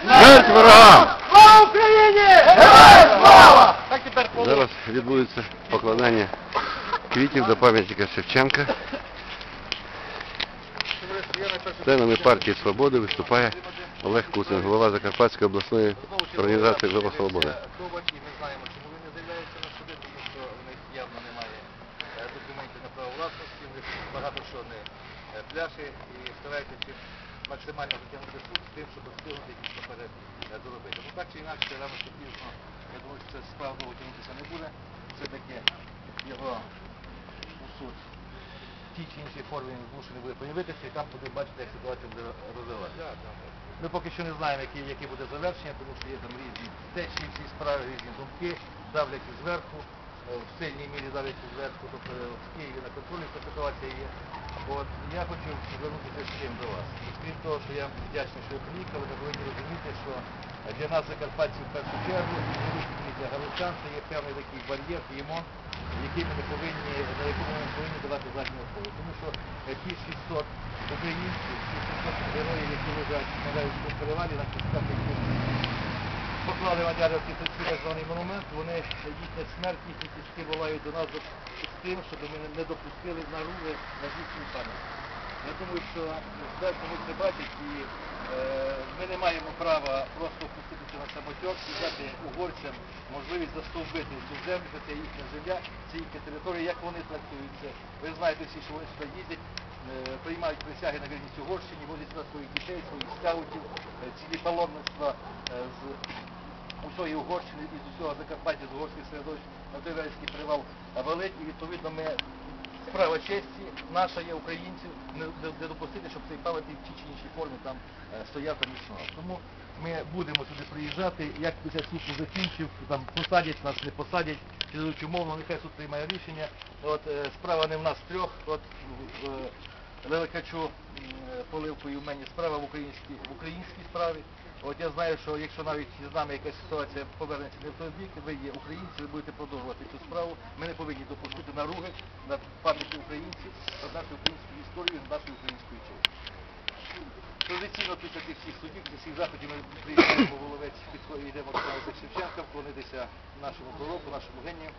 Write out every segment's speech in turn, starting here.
Смерть ворогам! Слава Україні! Героям слава! Зараз відбудеться покладання квітів до пам'ятника Шевченка. Членами партії Свободи виступає Олег Куцин, голова Закарпатської обласної організації Жива Свобода. Е, документів на право власності, багато що не пляші і стараються чим максимально затягнути суд з тим, щоб встигнути якісь папери е, доробити. Ну так чи інакше, рано чи пізно, я думаю, що це справа довго тягнутися не буде. Все-таки його у суд в тій чи іншій формі він змушений буде появитися, і там буде бачити, як ситуація буде розвиватися. Ми поки що не знаємо, яке, яке буде завершення, тому що є там різні течії в цій справі, різні думки, давлять зверху, в сильній мірі давлять зверху, тобто в Києві на контролі ця ситуація є. От я хочу звернутися з цим до вас. І крім того, що я вдячний, що ви приїхали, ви повинні розуміти, що для нас, закарпатців, в першу чергу, і для галичан, це є певний такий бар'єр, ємон, який ми не повинні, на якому ми повинні давати задню основу. Тому що е, ті 600 українців, ті 600 героїв, які лежать на Левському перевалі, на кістках, які поклали мадярівки цей так званий монумент, вони їхня смерть, їхні кістки волають до нас з тим, щоб ми не допустили наруги на їхню пам'ять. Я думаю, що здатно ви це бачать і е, ми не маємо права просто опуститися на самотьок і дати угорцям можливість застовбити цю землю, це їхня земля, це їхня територія, як вони трактуються. Ви знаєте всі, що вони сюди їздять, е, приймають присяги на вірність Угорщині, возять сюди своїх дітей, своїх скаутів, е, цілі паломництва е, з усієї Угорщини і з усього Закарпаття, з угорських середовищ на Дивельський привал. І відповідно ми справа честі наша є українців не, допустити, щоб цей пам'ятник в тій чи іншій формі там стояв там існував. Тому ми будемо сюди приїжджати, як після суд закінчив, там посадять нас, не посадять, чи умовно, нехай суд приймає рішення. От е, справа не в нас трьох, от е, Левикачу Поливкою в мене справа в українській, в українській справі. От я знаю, що якщо навіть з нами якась ситуація повернеться не в той бік, ви є українці, ви будете продовжувати цю справу. Ми не повинні допустити наруги над пам'яттю українців, над нашою українською історією, над нашою українською чоловікою. Традиційно після тих всіх судів, після всіх заходів ми приїжджаємо в Воловець, підходимо, йдемо до Шевченка, вклонитися нашому пророку, нашому генію.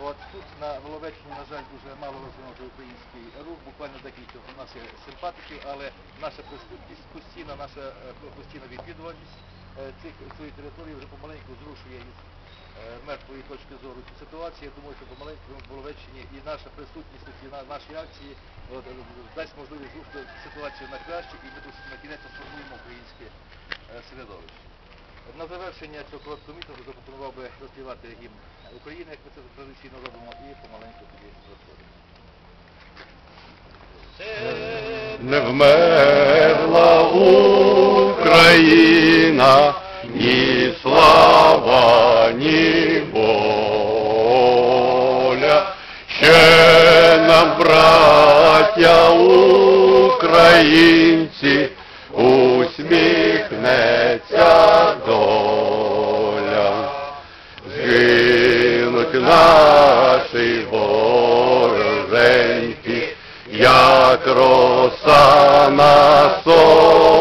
От тут на Воловеччині, на жаль, дуже мало розвинутий український рух, буквально декілька у нас є симпатиків, але наша присутність постійна, наша е, постійна відвідуваність е, цих цієї території вже помаленьку зрушує із е, мертвої точки зору цю ситуацію. Я думаю, що помаленьку в Воловеччині і наша присутність, і на наші акції дасть можливість зрушити ситуацію на краще, і ми тут на кінець сформуємо українське середовище. На завершення цього короткого мітингу запропонував би заспівати гімн України, як ми це традиційно робимо, і помаленьку тоді розходимо. Не вмерла Україна, ні слава, ні воля. Ще нам, браття українці, наші вороженьки, як роса на сонці.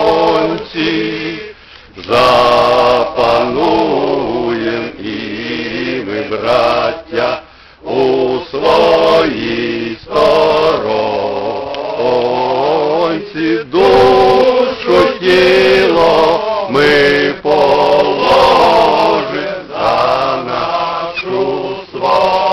Oh.